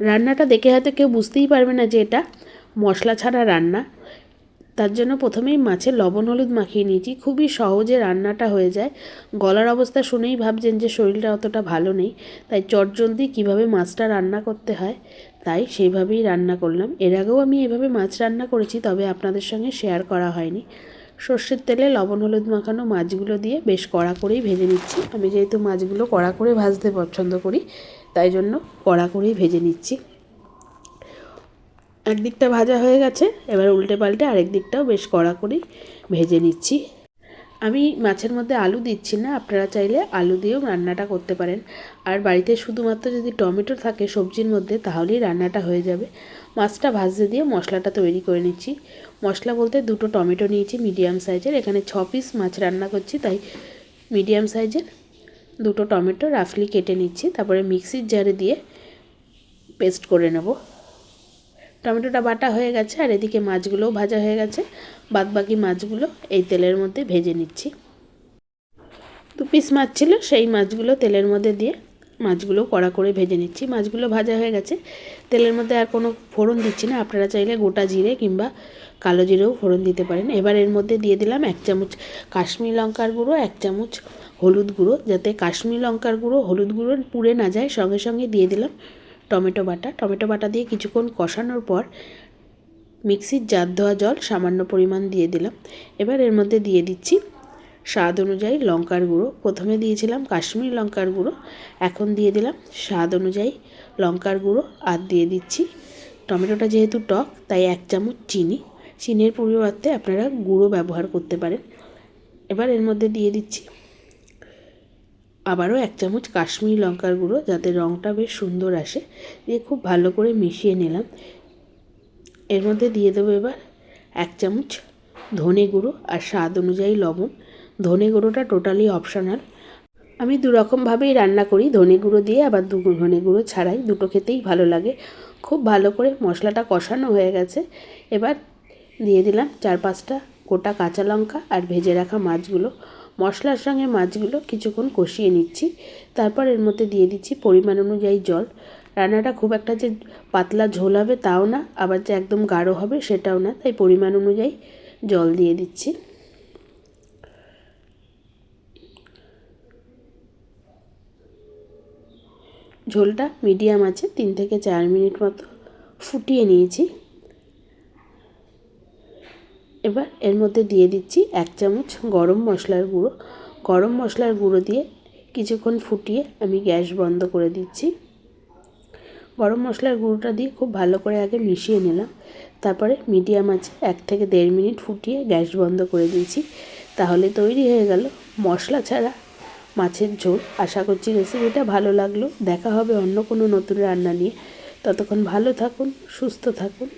রান্নাটা দেখে হয়তো কেউ বুঝতেই পারবে না যে এটা মশলা ছাড়া রান্না। তার জন্য প্রথমেই মাছে লবণ, হলুদ মাখিয়ে নিয়েছি। খুবই সহজে রান্নাটা হয়ে যায়। গলার অবস্থা শুনেই ভাবছেন যে শরীরটা অতটা ভালো নেই, তাই চটজলদি কীভাবে মাছটা রান্না করতে হয়, তাই সেইভাবেই রান্না করলাম। এর আগেও আমি এভাবে মাছ রান্না করেছি, তবে আপনাদের সঙ্গে শেয়ার করা হয়নি। সর্ষের তেলে লবণ, হলুদ মাখানো মাছগুলো দিয়ে বেশ কড়া করেই ভেজে নিচ্ছি। আমি যেহেতু মাছগুলো কড়া করে ভাজতে পছন্দ করি তাই জন্য কড়া করেই ভেজে নিচ্ছি। একদিকটা ভাজা হয়ে গেছে, এবার উল্টে পাল্টে আরেক দিকটাও বেশ কড়া ভেজে নিচ্ছি। আমি মাছের মধ্যে আলু দিচ্ছি না, আপনারা চাইলে আলু দিয়েও রান্নাটা করতে পারেন। আর বাড়িতে শুধুমাত্র যদি টমেটো থাকে সবজির মধ্যে, তাহলেই রান্নাটা হয়ে যাবে। মাছটা ভাজতে দিয়ে মশলাটা তৈরি করে নিচ্ছি। মশলা বলতে দুটো টমেটো নিয়েছি, মিডিয়াম সাইজের। এখানে ছ পিস মাছ রান্না করছি, তাই মিডিয়াম সাইজের দুটো টমেটো রাফলি কেটে নিচ্ছি, তারপরে মিক্সির জারে দিয়ে পেস্ট করে নেব। টমেটোটা বাটা হয়ে গেছে, আর এদিকে মাছগুলোও ভাজা হয়ে গেছে। বাদ বাকি মাছগুলো এই তেলের মধ্যে ভেজে নিচ্ছি। দু পিস মাছ ছিল, সেই মাছগুলো তেলের মধ্যে দিয়ে মাছগুলো কড়া করে ভেজে নিচ্ছি। মাছগুলো ভাজা হয়ে গেছে, তেলের মধ্যে আর কোনো ফোড়ন দিচ্ছি না। আপনারা চাইলে গোটা জিরে কিংবা কালো জিরেও ফোড়ন দিতে পারেন। এবার এর মধ্যে দিয়ে দিলাম এক চামচ কাশ্মীর লঙ্কার গুঁড়ো, এক চামচ হলুদ গুঁড়ো যাতে কাশ্মীর লঙ্কার গুঁড়ো হলুদ গুঁড়ো পুড়ে না যায়, সঙ্গে সঙ্গে দিয়ে দিলাম টমেটো বাটা। টমেটো বাটা দিয়ে কিছুক্ষণ কষানোর পর মিক্সির জার ধোয়া জল সামান্য পরিমাণ দিয়ে দিলাম। এবার এর মধ্যে দিয়ে দিচ্ছি স্বাদ অনুযায়ী লঙ্কার গুঁড়ো। প্রথমে দিয়েছিলাম কাশ্মীর লঙ্কার গুঁড়ো, এখন দিয়ে দিলাম স্বাদ অনুযায়ী লঙ্কার গুঁড়ো আর দিয়ে দিচ্ছি টমেটোটা যেহেতু টক, তাই এক চামচ চিনি। চিনির পরিবর্তে আপনারা গুঁড়ো ব্যবহার করতে পারেন। এবার এর মধ্যে দিয়ে দিচ্ছি আবারও এক চামচ কাশ্মীরি লঙ্কার গুঁড়ো, যাতে রঙটা বেশ সুন্দর আসে। দিয়ে খুব ভালো করে মিশিয়ে নিলাম। এর মধ্যে দিয়ে দেবো এবার এক চামচ ধনে গুঁড়ো আর স্বাদ অনুযায়ী লবণ। ধনে গুঁড়োটা টোটালি অপশনাল। আমি দু রকমভাবেই রান্না করি। ধনে গুঁড়ো দিয়ে আবার দু ধনে গুঁড়ো ছাড়াই দুটো খেতেই ভালো লাগে। খুব ভালো করে মশলাটা কষানো হয়ে গেছে। এবার দিয়ে দিলাম চার পাঁচটা গোটা কাঁচা লঙ্কা আর ভেজে রাখা মাছগুলো। মশলার সঙ্গে মাছগুলো কিছুক্ষণ কষিয়ে নিচ্ছি। তারপর এর মধ্যে দিয়ে দিচ্ছি পরিমাণ অনুযায়ী জল। রান্নাটা খুব একটা যে পাতলা ঝোল হবে তাও না, আবার যে একদম গাঢ় হবে সেটাও না, তাই পরিমাণ অনুযায়ী জল দিয়ে দিচ্ছি। ঝোলটা মিডিয়াম আছে, তিন থেকে চার মিনিট মতো ফুটিয়ে নিয়েছি। এবার এর মধ্যে দিয়ে দিচ্ছি এক চামচ গরম মশলার গুঁড়ো। গরম মশলার গুঁড়ো দিয়ে কিছুক্ষণ ফুটিয়ে আমি গ্যাস বন্ধ করে দিচ্ছি। গরম মশলার গুঁড়োটা দিয়ে খুব ভালো করে আগে মিশিয়ে নিলাম। তারপরে মিডিয়াম আছে এক থেকে দেড় মিনিট ফুটিয়ে গ্যাস বন্ধ করে দিয়েছি। তাহলে তৈরি হয়ে গেল মশলা ছাড়া মাছের ঝোল। আশা করছি রেসিপিটা ভালো লাগল। দেখা হবে অন্য কোনো নতুন রান্না নিয়ে। ততক্ষণ ভালো থাকুন, সুস্থ থাকুন।